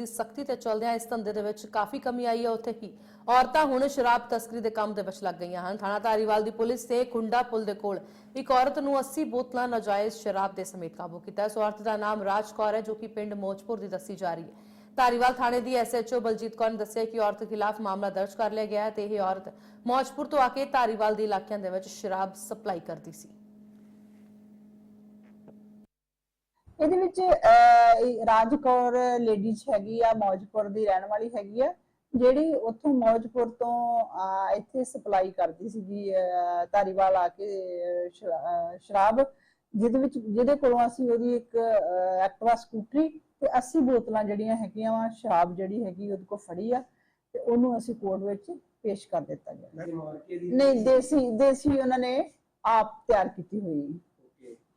ਦੀ ਸਖਤੀ ਤੇ ਚੱਲਦਿਆਂ ਇਸ ਧੰਦੇ ਦੇ ਵਿੱਚ ਕਾਫੀ ਕਮੀ ਆਈ ਹੈ ਉੱਥੇ ਹੀ। ਔਰਤਾਂ ਹੁਣ ਸ਼ਰਾਬ ਤਸਕਰੀ ਦੇ ਕੰਮ ਦੇ ਵਿੱਚ ਲੱਗ ਗਈਆਂ ਹਨ। ਥਾਣਾ ਧਾਰੀਵਾਲ ਦੀ ਪੁਲਿਸ ਨੇ ਖੁੰਡਾ ਪੁਲ ਦੇ ਕੋਲ ਇੱਕ ਔਰਤ ਨੂੰ 80 ਬੋਤਲਾਂ ਨਾਜਾਇਜ਼ ਸ਼ਰਾਬ ਦੇ ਸਮੇਤ ਕਾਬੂ ਕੀਤਾ ਇਸ ਔਰਤ ਦਾ ਨਾਮ ਰਾਜ ਕੌਰ ਹੈ, ਜੋ ਕਿ ਪਿੰਡ ਮੋਜਪੁਰ ਦੀ ਦੱਸੀ ਜਾ ਰਹੀ ਹੈ। ਧਾਰੀਵਾਲ ਥਾਣੇ ਦੀ ਐਸਐਚਓ ਬਲਜੀਤ ਕੌਰ ਨੇ ਦੱਸਿਆ ਕਿ ਔਰਤ ਖਿਲਾਫ ਮਾਮਲਾ ਦਰਜ ਕਰ ਲਿਆ ਗਿਆ ਹੈ ਤੇ ਇਹ ਔਰਤ ਮੌਜਪੁਰ ਤੋਂ ਆ ਕੇ ਧਾਰੀਵਾਲ ਦੇ ਇਲਾਕਿਆਂ ਦੇ ਵਿੱਚ ਸ਼ਰਾਬ ਸਪਲਾਈ ਕਰਦੀ ਸੀ। ਇਹਦੇ ਵਿੱਚ ਅਹ, ਇਹ ਰਾਜ ਕੌਰ ਲੇਡੀਜ਼ ਹੈਗੀ ਆ ਮੌਜਪੁਰ ਦੀ ਰਹਿਣ ਵਾਲੀ ਹੈਗੀ ਆ ਜਿਹੜੀ ਉੱਥੋਂ ਮੌਜਪੁਰ ਤੋਂ ਇੱਥੇ ਸਪਲਾਈ ਕਰਦੀ ਸੀਗੀ ਧਾਰੀਵਾਲ ਆ ਕੇ ਸ਼ਰਾਬ ਜਿਹਦੇ ਵਿੱਚ ਜਿਹਦੇ ਕੋਲੋਂ ਅਸੀਂ ਉਹਦੀ ਇੱਕ ਐਕਟਿਵਾ ਸਕੂਟਰੀ ਤੇ 80 ਬੋਤਲਾਂ ਜਿਹੜੀਆਂ ਹੈਗੀਆਂ ਵਾ ਸ਼ਰਾਬ ਜਿਹੜੀ ਹੈਗੀ ਉਹਦੇ ਕੋਲ ਫੜੀ ਆ ਤੇ ਉਹਨੂੰ ਅਸੀਂ ਕੋਰਟ ਵਿੱਚ ਪੇਸ਼ ਕਰ ਦਿੱਤਾ ਗਿਆ। ਨਹੀਂ ਦੇਸੀ ਦੇਸੀ ਉਹਨਾਂ ਨੇ ਆਪ ਤਿਆਰ ਕੀਤੀ ਹੋਈ।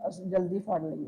ਅਸੀਂ ਜਲਦੀ ਫੜ ਲਈ